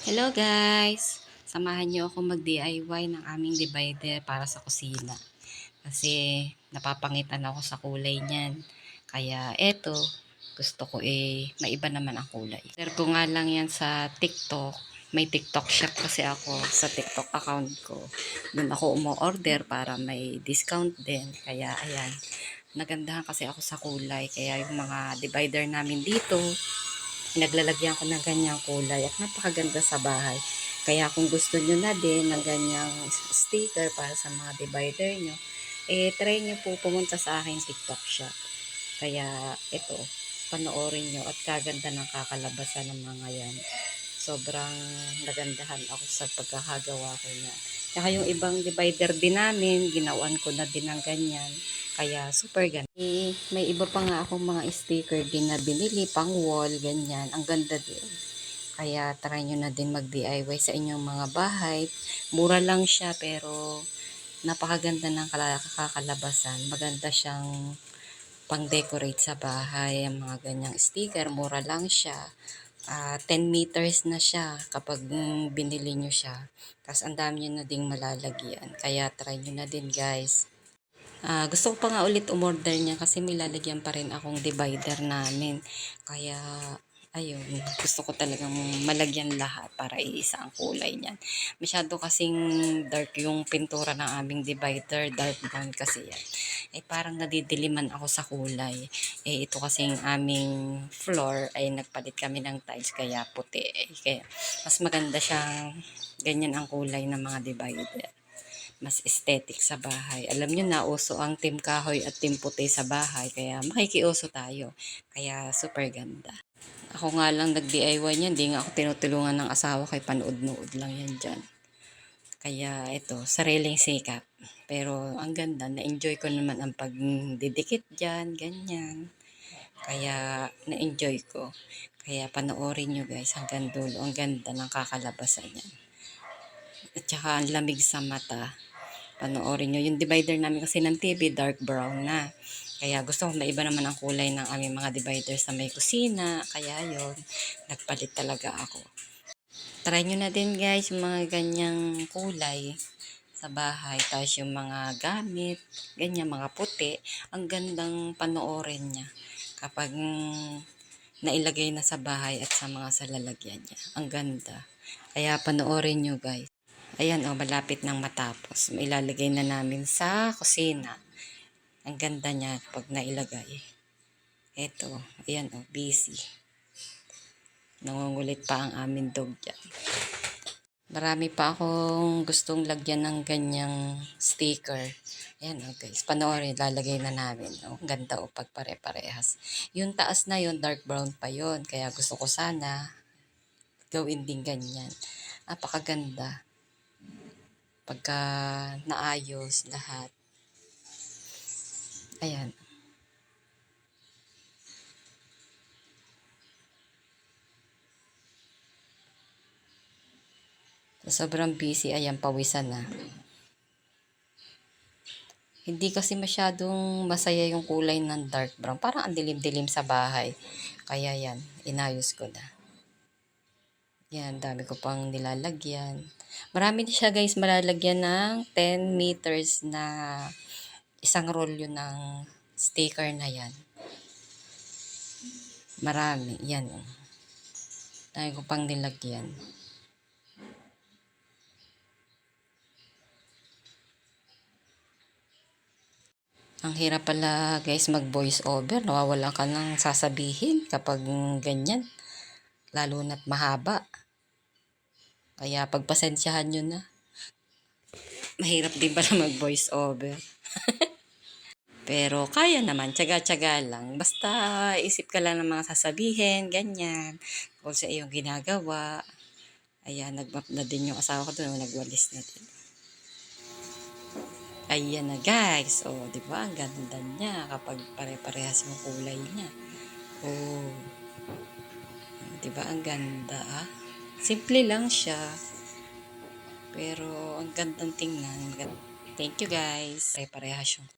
Hello guys! Samahan niyo ako mag-DIY ng aming divider para sa kusina. Kasi napapangitan ako sa kulay niyan. Kaya eto, gusto ko eh, maiba naman ang kulay. Share ko nga lang yan sa TikTok. May TikTok shop kasi ako sa TikTok account ko. Doon ako umu-order para may discount din. Kaya ayan, nagandahan kasi ako sa kulay. Kaya yung mga divider namin dito, naglalagyan ko ng ganyang kulay at napakaganda sa bahay. Kaya kung gusto nyo na din ng ganyang sticker para sa mga divider nyo, eh try nyo po pumunta sa aking TikTok shop. Kaya ito, panoorin nyo at kaganda ng kakalabasan ng mga yan. Sobrang nagandahan ako sa pagkakagawa ko niya. Kaya yung ibang divider din namin, ginawan ko na din ng ganyan. Kaya super ganda. Eh, may iba pa nga akong mga sticker din na binili pang wall, ganyan. Ang ganda din. Kaya try nyo na din mag-DIY sa inyong mga bahay. Mura lang siya pero napakaganda ng kala- kakalabasan. Maganda siyang pang-decorate sa bahay. Ang mga ganyang sticker, mura lang siya. Ah, 10 meters na siya kapag binili nyo siya. Tapos ang dami nyo na ding malalagyan. Kaya try nyo na din guys. Ah, gusto ko pa nga ulit umorder niya kasi may lalagyan pa rin akong divider namin. Kaya, ayun, gusto ko talagang malagyan lahat para iisa ang kulay niyan. Masyado kasing dark yung pintura ng aming divider, dark brown kasi yan. Eh parang nadidiliman ako sa kulay. Eh ito kasing aming floor ay nagpalit kami ng tiles kaya puti. Eh, kaya mas maganda siyang ganyan ang kulay ng mga divider mas aesthetic sa bahay. Alam nyo na, uso ang team kahoy at team puti sa bahay, kaya makikiuso tayo. Kaya super ganda. Ako nga lang nag-DIY niyan, hindi nga ako tinutulungan ng asawa kay panood-nood lang yan dyan. Kaya ito, sariling sikap. Pero ang ganda, na-enjoy ko naman ang pagdidikit dyan, ganyan. Kaya na-enjoy ko. Kaya panoorin nyo guys hanggang dulo. Ang ganda ng kakalabasan niyan. At saka ang lamig sa mata panoorin nyo. Yung divider namin kasi ng TV, dark brown na. Kaya gusto ko maiba naman ang kulay ng aming mga divider sa may kusina. Kaya yon nagpalit talaga ako. Try nyo na din guys yung mga ganyang kulay sa bahay. Tapos yung mga gamit, ganyan, mga puti. Ang gandang panoorin niya kapag nailagay na sa bahay at sa mga salalagyan niya. Ang ganda. Kaya panoorin nyo guys. Ayan o, oh, malapit nang matapos. Ilalagay na namin sa kusina. Ang ganda niya pag nailagay. Ito, ayan o, oh, busy. Nangungulit pa ang aming dog dyan. Marami pa akong gustong lagyan ng ganyang sticker. Ayan o oh, guys, panoorin, lalagay na namin. Oh, ang ganda o oh, pag pare-parehas. Yung taas na yon dark brown pa yon Kaya gusto ko sana gawin din ganyan. Napakaganda pagka naayos lahat. Ayan. Sobrang busy, ayan, pawisan na. Hindi kasi masyadong masaya yung kulay ng dark brown. Parang ang dilim-dilim sa bahay. Kaya yan, inayos ko na. Yan, dami ko pang nilalagyan. Marami din siya guys, malalagyan ng 10 meters na isang roll yun ng sticker na yan. Marami, yan. Dami ko pang nilagyan. Ang hirap pala guys mag voice over. Nawawala ka ng sasabihin kapag ganyan lalo na't mahaba. Kaya pagpasensyahan nyo na. Mahirap din pala mag voice over. Pero kaya naman, tsaga-tsaga lang. Basta isip ka lang ng mga sasabihin, ganyan. Kung sa iyong ginagawa. Ayan, nagmap na din yung asawa ko doon, nagwalis na din. Ayan na guys. O, oh, di ba? Ang ganda niya kapag pare-parehas yung kulay niya. Oh. 'Di ba ang ganda ah? Simple lang siya. Pero ang gandang tingnan. Thank you guys. Pare-parehas yung